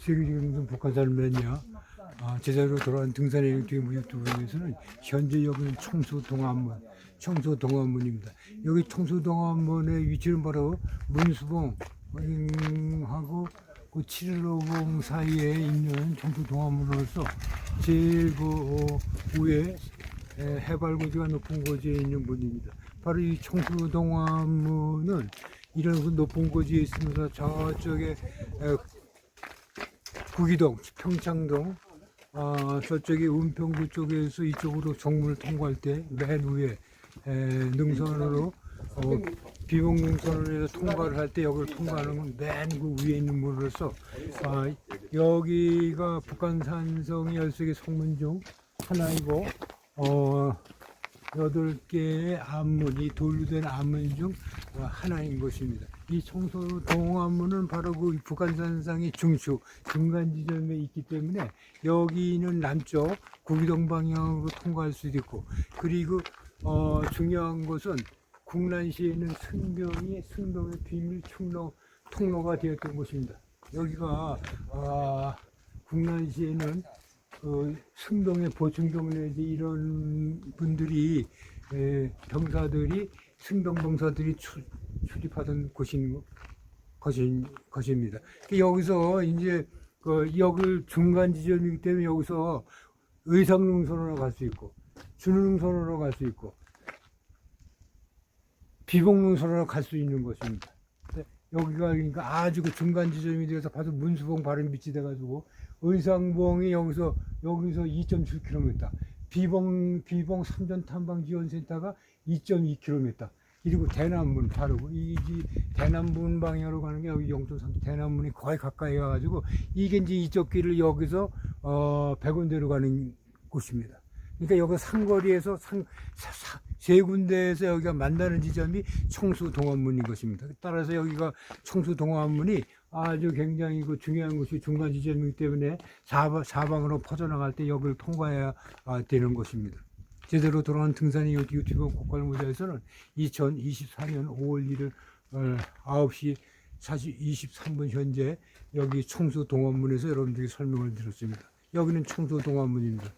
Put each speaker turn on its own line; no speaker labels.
세계적인 무슨 북한산 매니아 아, 제자로 돌아온 등산의 뒤에 유튜브에서는 현재 여기는 청소 동안문, 청소 동안문입니다. 여기 청소 동안문의 위치는 바로 문수봉 음, 하고 그 715봉 사이에 있는 청소 동안문으로서 제일 그 어, 위에 에, 해발 고지가 높은 고지에 있는 문입니다. 바로 이 청소 동안문은 이런 그 높은 고지에 있으면서 저쪽에 에, 구기동, 평창동, 아, 저쪽에 은평구 쪽에서 이쪽으로 정문을 통과할 때 맨 위에 에, 능선으로 어, 비봉 능선으로 해서 통과를 할 때 여기를 통과하는 건 맨 그 위에 있는 문으로서 아, 여기가 북한 산성의 열색의 성문 중 하나이고 어, 여덟 개의 암문 이 돌된 암문 중 어, 하나인 것입니다. 이 청소 동암문은 바로 그 북한산상의 중추 중간 지점에 있기 때문에 여기는 남쪽 구기동 방향으로 통과할 수도 있고 그리고 어, 중요한 것은 국난시에는 승병이 승병의 비밀 통로, 통로가 되었던 곳입니다. 여기가 아, 국난시에는 그 승동의 보충병 내지 이런 분들이 에, 병사들이 승동 병사들이 출, 출입하던 곳인 것인 것입니다. 그 여기서 이제 그 역을 중간 지점이기 때문에 여기서 의상능선으로 갈 수 있고 준능선으로 갈 수 있고 비봉능선으로 갈 수 있는 것입니다. 여기가 그러니까 아주 그 중간 지점이 되어서 바로 문수봉 바로 밑이 돼가지고 의상봉이 여기서 여기서 2.7km, 비봉 비봉 삼전 탐방 지원센터가 2.2km. 그리고 대남문 바로 이 이 대남문 방향으로 가는 게 여기 영도산 대남문이 거의 가까이 가가지고 이게 이제 이쪽 길을 여기서 어 백원대로 가는 곳입니다. 그러니까 여기 상거리에서 상, 사- 사- 세 군데에서 여기가 만나는 지점이 청수 동안문인 것입니다. 따라서 여기가 청수 동안문이 아주 굉장히 그 중요한 곳이 중간 지점이기 때문에 사방, 사방으로 퍼져나갈 때 여기를 통과해야 아, 되는 것입니다. 제대로 돌아간 등산의 유- 유튜브 고깔모자에서는 2024년 5월 1일 어, 9시 40, 23분 현재 여기 청수 동안문에서 여러분들에게 설명을 드렸습니다. 여기는 청수 동안문입니다.